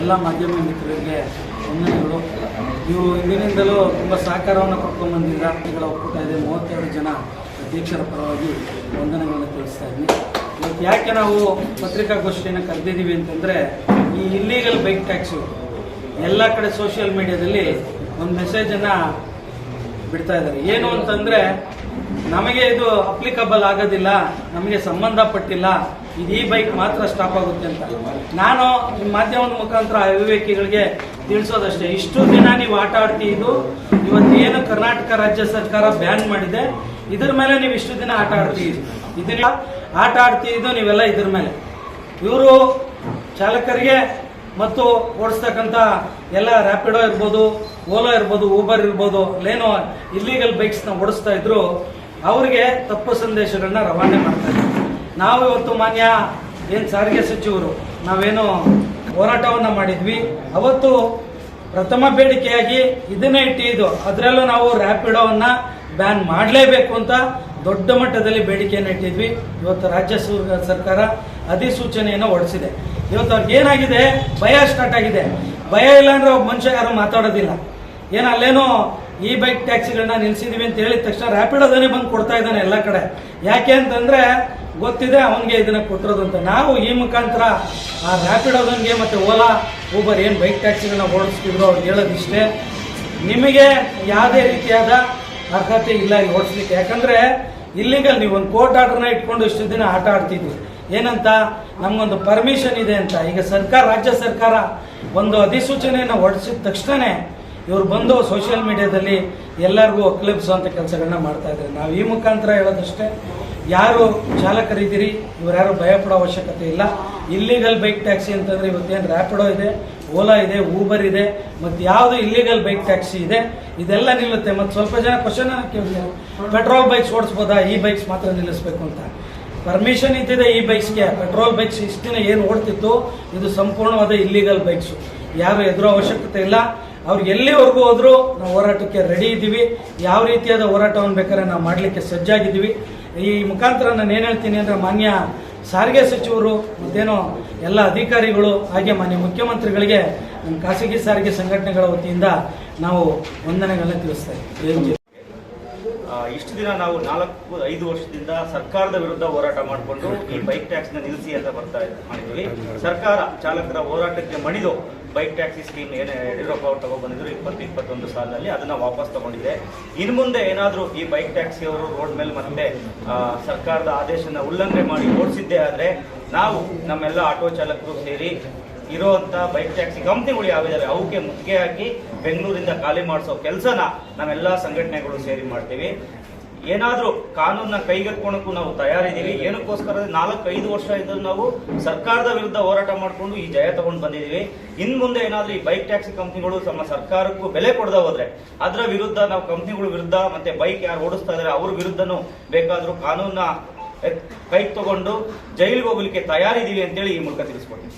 ಎಲ್ಲ ಮಾಧ್ಯಮ ಮಿತ್ರರಿಗೆ ವಂದನೆಗಳು. ನೀವು ಇಂದಿನಿಂದಲೂ ತುಂಬ ಸಹಕಾರವನ್ನು ಕೊಟ್ಕೊಂಡು ಬಂದಿದ್ದೀರ? ವ್ಯಕ್ತಿಗಳ ಒಕ್ಕೂಟ ಇದೆ. ಮೂವತ್ತೆರಡು ಜನ ಅಧ್ಯಕ್ಷರ ಪರವಾಗಿ ವಂದನೆಗಳನ್ನು ತಿಳಿಸ್ತಾ ಇದ್ದೀನಿ. ಇವತ್ತು ಯಾಕೆ ನಾವು ಪತ್ರಿಕಾಗೋಷ್ಠಿಯನ್ನು ಕರೆದಿದ್ದೀವಿ ಅಂತಂದರೆ, ಈ ಇಲ್ಲೀಗಲ್ ಬೈಕ್ ಟ್ಯಾಕ್ಸು ಎಲ್ಲ ಕಡೆ ಸೋಷಿಯಲ್ ಮೀಡಿಯಾದಲ್ಲಿ ಒಂದು ಮೆಸೇಜನ್ನು ಬಿಡ್ತಾ ಇದ್ದಾರೆ. ಏನು ಅಂತಂದರೆ, ನಮಗೆ ಇದು ಅಪ್ಲಿಕಬಲ್ ಆಗೋದಿಲ್ಲ, ನಮಗೆ ಸಂಬಂಧಪಟ್ಟಿಲ್ಲ. ಇದು ಈ ಬೈಕ್ ಮಾತ್ರ ಸ್ಟಾಪ್ ಆಗುತ್ತೆ ಅಂತ. ನಾನು ನಿಮ್ಮ ಮಾಧ್ಯಮದ ಮುಖಾಂತರ ಅವಿವೇಕಿಗಳಿಗೆ ತಿಳಿಸೋದಷ್ಟೇ. ಇಷ್ಟು ದಿನ ನೀವು ಆಟ ಆಡ್ತಿದ್ದು ಇವತ್ತು ಏನು ಕರ್ನಾಟಕ ರಾಜ್ಯ ಸರ್ಕಾರ ಬ್ಯಾನ್ ಮಾಡಿದೆ, ಇದ್ರ ಮೇಲೆ ನೀವು ಇಷ್ಟು ದಿನ ಆಟ ಇದು. ಇದನ್ನ ಆಟ ಆಡ್ತಿದ್ದು ನೀವೆಲ್ಲ ಇದ್ರ ಮೇಲೆ. ಇವರು ಚಾಲಕರಿಗೆ ಮತ್ತು ಓಡಿಸ್ತಕ್ಕಂಥ ಎಲ್ಲ ರ್ಯಾಪಿಡೋ ಇರ್ಬೋದು ಓಲೋ ಇರ್ಬೋದು ಊಬರ್ ಇರ್ಬೋದು ಲೇನೋ ಇಲ್ಲೀಗಲ್ ಬೈಕ್ಸ್ನ ಓಡಿಸ್ತಾ ಇದ್ರು, ಅವರಿಗೆ ತಪ್ಪು ಸಂದೇಶಗಳನ್ನ ರವಾನೆ ಮಾಡ್ತಾ ಇದ್ರು ನಾವು ಇವತ್ತು ಮಾನ್ಯ ಏನು ಸಾರಿಗೆ ಸಚಿವರು ನಾವೇನು ಹೋರಾಟವನ್ನು ಮಾಡಿದ್ವಿ. ಅವತ್ತು ಪ್ರಥಮ ಬೇಡಿಕೆಯಾಗಿ ಇದನ್ನೇ ಇಟ್ಟಿದ್ದು. ಅದರಲ್ಲೂ ನಾವು ರ್ಯಾಪಿಡೋವನ್ನ ಬ್ಯಾನ್ ಮಾಡಲೇಬೇಕು ಅಂತ ದೊಡ್ಡ ಮಟ್ಟದಲ್ಲಿ ಬೇಡಿಕೆಯನ್ನು ಇಟ್ಟಿದ್ವಿ. ಇವತ್ತು ರಾಜ್ಯ ಸರ್ಕಾರ ಅಧಿಸೂಚನೆಯನ್ನು ಹೊರಡಿಸಿದೆ. ಇವತ್ತು ಅವ್ರಿಗೆ ಏನಾಗಿದೆ? ಭಯ ಸ್ಟಾರ್ಟ್ ಆಗಿದೆ. ಭಯ ಇಲ್ಲ ಅಂದ್ರೆ ಒಬ್ಬ ಮನುಷ್ಯ ಯಾರು ಮಾತಾಡೋದಿಲ್ಲ. ಏನು ಅಲ್ಲೇನೋ ಈ ಬೈಕ್ ಟ್ಯಾಕ್ಸಿಗಳನ್ನ ನಿಲ್ಸಿದೀವಿ ಅಂತ ಹೇಳಿದ ತಕ್ಷಣ ರ್ಯಾಪಿಡೋದನ್ನೇ ಬಂದು ಕೊಡ್ತಾ ಇದ್ದಾನೆ ಎಲ್ಲ ಕಡೆ. ಯಾಕೆ ಅಂತಂದ್ರೆ ಗೊತ್ತಿದೆ ಅವನಿಗೆ ಇದನ್ನ ಕೊಟ್ಟಿರೋದು ಅಂತ. ನಾವು ಈ ಮುಖಾಂತರ ಆ ರ್ಯಾಪಿಡ್ ರ್ಯಾಪಿಡೋದನ್ಗೆ ಮತ್ತೆ ಓಲಾ ಊಬರ್ ಏನು ಬೈಕ್ ಟ್ಯಾಕ್ಸಿಗಳನ್ನ ಓಡಿಸ್ತಿದ್ರು ಅವ್ರಿಗೆ ಹೇಳೋದಿಷ್ಟೇ. ನಿಮಗೆ ಯಾವುದೇ ರೀತಿಯಾದ ಅರ್ಹತೆ ಇಲ್ಲ ಇಲ್ಲಿ ಓಡಿಸ್ಲಿಕ್ಕೆ. ಯಾಕಂದ್ರೆ ಇಲ್ಲಿಗಲ್ ನೀವು ಒಂದು ಕೋರ್ಟ್ ಆರ್ಡರ್ನ ಇಟ್ಕೊಂಡು ಇಷ್ಟು ದಿನ ಆಟ ಆಡ್ತಿದ್ವಿ ಏನಂತ? ನಮ್ಗೊಂದು ಪರ್ಮಿಷನ್ ಇದೆ ಅಂತ. ಈಗ ಸರ್ಕಾರ, ರಾಜ್ಯ ಸರ್ಕಾರ ಒಂದು ಅಧಿಸೂಚನೆಯನ್ನು ಹೊರಡಿಸಿದ ತಕ್ಷಣ ಇವ್ರು ಬಂದು ಸೋಷಿಯಲ್ ಮೀಡಿಯಾದಲ್ಲಿ ಎಲ್ಲರಿಗೂ ಒಕ್ಲಿಪ್ಸುವಂಥ ಕೆಲಸಗಳನ್ನ ಮಾಡ್ತಾ ಇದ್ದಾರೆ. ನಾವು ಈ ಮುಖಾಂತರ ಹೇಳೋದಷ್ಟೇ. ಯಾರು ಚಾಲಕರಿದ್ದೀರಿ ಇವ್ರು ಯಾರು ಭಯ ಪಡೋ ಅವಶ್ಯಕತೆ ಇಲ್ಲ. ಇಲ್ಲಿಗಲ್ ಬೈಕ್ ಟ್ಯಾಕ್ಸಿ ಅಂತಂದ್ರೆ ಇವತ್ತೇನು ರ್ಯಾಪಿಡೋ ಇದೆ ಓಲಾ ಇದೆ ಊಬರ್ ಇದೆ, ಮತ್ತು ಯಾವುದು ಇಲ್ಲಿಗಲ್ ಬೈಕ್ ಟ್ಯಾಕ್ಸಿ ಇದೆ, ಇದೆಲ್ಲ ನಿಲ್ಲುತ್ತೆ. ಮತ್ತು ಸ್ವಲ್ಪ ಜನ ಕ್ವಶನ್ ಕೇಳಿದ್ದಾರೆ ಪೆಟ್ರೋಲ್ ಬೈಕ್ಸ್ ಓಡಿಸ್ಬೋದಾ? ಈ ಬೈಕ್ಸ್ ಮಾತ್ರ ನಿಲ್ಲಿಸ್ಬೇಕು ಅಂತ. ಪರ್ಮಿಷನ್ ಇದ್ದಿದೆ ಈ ಬೈಕ್ಸ್ಗೆ ಪೆಟ್ರೋಲ್ ಬೈಕ್ಸ್ ಇಷ್ಟು ದಿನ ಏನು ಓಡ್ತಿತ್ತು? ಇದು ಸಂಪೂರ್ಣವಾದ ಇಲ್ಲಿಗಲ್ ಬೈಕ್ಸು ಯಾರು ಎದುರೋ ಅವಶ್ಯಕತೆ ಇಲ್ಲ. ಅವ್ರಿಗೆ ಎಲ್ಲಿವರೆಗೂ ಹೋದರೂ ನಾವು ಹೋರಾಟಕ್ಕೆ ರೆಡಿ ಇದ್ದೀವಿ. ಯಾವ ರೀತಿಯಾದ ಹೋರಾಟವನ್ನು ಬೇಕಾದ್ರೆ ನಾವು ಮಾಡಲಿಕ್ಕೆ ಸಜ್ಜಾಗಿದ್ದೀವಿ. ಈ ಮುಖಾಂತರ ನಾನು ಏನು ಹೇಳ್ತೀನಿ ಅಂದರೆ ಮಾನ್ಯ ಸಾರಿಗೆ ಸಚಿವರು ಮತ್ತೇನೋ ಎಲ್ಲ ಅಧಿಕಾರಿಗಳು ಹಾಗೆ ಮಾನ್ಯ ಮುಖ್ಯಮಂತ್ರಿಗಳಿಗೆ ನಮ್ಮ ಖಾಸಗಿ ಸಾರಿಗೆ ಸಂಘಟನೆಗಳ ವತಿಯಿಂದ ನಾವು ವಂದನೆಗಳನ್ನ ತಿಳಿಸ್ತಾ ಇದ್ದೀವಿ. ಇಷ್ಟು ದಿನ ನಾವು ನಾಲ್ಕು, ಐದು ವರ್ಷದಿಂದ ಸರ್ಕಾರದ ವಿರುದ್ಧ ಹೋರಾಟ ಮಾಡಿಕೊಂಡು ಈ ಬೈಕ್ ಟ್ಯಾಕ್ಸ್ನ ನಿಲ್ಲಿಸಿ ಅಂತ ಬರ್ತಾ ಇದೆ ಮಾಡಿದ್ವಿ ಸರ್ಕಾರ ಚಾಲಕರ ಹೋರಾಟಕ್ಕೆ ಮಣಿದು ಬೈಕ್ ಟ್ಯಾಕ್ಸಿ ಸ್ಕೀಮ್ ಏನು ಯಡಿಯೂರಪ್ಪ ಅವರು ತಗೊಬಂದಿದ್ರು ಇಪ್ಪತ್ತು ಇಪ್ಪತ್ತೊಂದು ಸಾಲಿನಲ್ಲಿ ಅದನ್ನು ವಾಪಸ್ ತಗೊಂಡಿದೆ. ಇನ್ನು ಮುಂದೆ ಏನಾದರೂ ಈ ಬೈಕ್ ಟ್ಯಾಕ್ಸಿಯವರು ರೋಡ್ ಮೇಲೆ ಮತ್ತೆ ಸರ್ಕಾರದ ಆದೇಶನ ಉಲ್ಲಂಘನೆ ಮಾಡಿ ಓಡಿಸಿದ್ದೆ ಆದರೆ, ನಾವು ನಮ್ಮೆಲ್ಲ ಆಟೋ ಚಾಲಕರು ಸೇರಿ ಇರೋವಂಥ ಬೈಕ್ ಟ್ಯಾಕ್ಸಿ ಕಂಪ್ನಿಗಳು ಯಾವಿದಾವೆ ಅವಕ್ಕೆ ಮುತ್ತಿಗೆ ಹಾಕಿ ಬೆಂಗಳೂರಿಂದ ಖಾಲಿ ಮಾಡಿಸೋ ಕೆಲಸನ ನಾವೆಲ್ಲ ಸಂಘಟನೆಗಳು ಸೇರಿ ಮಾಡ್ತೀವಿ. ಏನಾದ್ರೂ ಕಾನೂನನ್ನ ಕೈಗೆತ್ಕೊಳಕ್ಕೂ ನಾವು ತಯಾರಿದ್ದೀವಿ. ಏನಕ್ಕೋಸ್ಕರ ನಾಲ್ಕು ಐದು ವರ್ಷ ಇದ್ದರೂ ನಾವು ಸರ್ಕಾರದ ವಿರುದ್ಧ ಹೋರಾಟ ಮಾಡಿಕೊಂಡು ಈ ಜಯ ತಗೊಂಡು ಬಂದಿದ್ದೀವಿ. ಇನ್ ಮುಂದೆ ಏನಾದ್ರೂ ಈ ಬೈಕ್ ಟ್ಯಾಕ್ಸಿ ಕಂಪ್ನಿಗಳು ತಮ್ಮ ಸರ್ಕಾರಕ್ಕೂ ಬೆಲೆ ಕೊಡದ ಹೋದ್ರೆ ಅದರ ವಿರುದ್ಧ ನಾವು ಕಂಪ್ನಿಗಳ ವಿರುದ್ಧ ಮತ್ತೆ ಬೈಕ್ ಯಾರು ಓಡಿಸ್ತಾ ಇದಾರೆ ಅವ್ರ ವಿರುದ್ಧನೂ ಬೇಕಾದ್ರೂ ಕಾನೂನ ಕೈಗೆ ತಗೊಂಡು ಜೈಲಿಗೆ ಹೋಗಲಿಕ್ಕೆ ತಯಾರಿದ್ದೀವಿ ಅಂತೇಳಿ ಈ ಮೂಲಕ ತಿಳಿಸ್ಕೊಡ್ತೀನಿ.